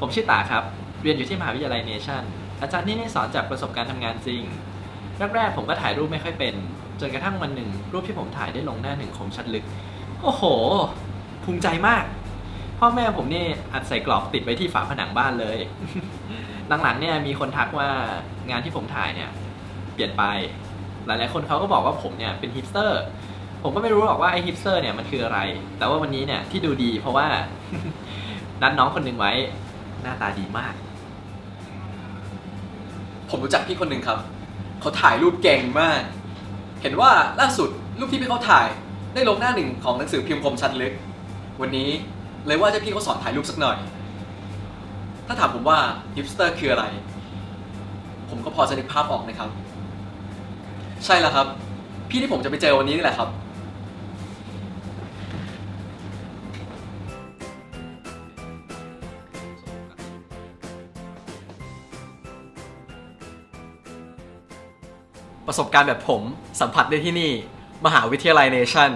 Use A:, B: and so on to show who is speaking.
A: ผมชื่อตาครับ เรียนอยู่ที่มหาวิทยาลัยเนชั่น อาจารย์ที่นี่สอนจากประสบการณ์ทำงานจริง แรกๆผมก็ถ่ายรูปไม่ค่อยเป็น จนกระทั่งวันหนึ่ง รูปที่ผมถ่ายได้ลงหน้าหนึ่งคมชัดลึก โอ้โห ภูมิใจมาก พ่อแม่ผมนี่อัดใส่กรอบติดไว้ที่ฝาผนังบ้านเลย หลังๆเนี่ยมีคนทักว่างานที่ผมถ่ายเนี่ย เปลี่ยนไป หลายๆคนเขาก็บอกว่าผมเนี่ยเป็นฮิปสเตอร์ ผมก็ไม่รู้หรอกว่าไอฮิปสเตอร์เนี่ยมันคืออะไร แต่ว่าวันนี้เนี่ยที่ดูดีเพราะว่านัดน้องคนหนึ่งไว้ หน้าตาดีมาก
B: ผมรู้จักพี่คนหนึ่งครับ เขาถ่ายรูปเก่งมาก เห็นว่าล่าสุดรูปที่พี่เขาถ่ายได้ลงหน้าหนึ่งของหนังสือพิมพ์คมชัดลึก วันนี้เลยว่าจะพี่เขาสอนถ่ายรูปสักหน่อย ถ้าถามผมว่าฮิปสเตอร์คืออะไร ผมก็พอจะนึกภาพออกนะครับ ใช่แล้วครับ พี่ที่ผมจะไปเจอวันนี้นี่แหละครับ
C: ประสบการณ์แบบผมสัมผัสได้ที่นี่ มหาวิทยาลัยเนชั่น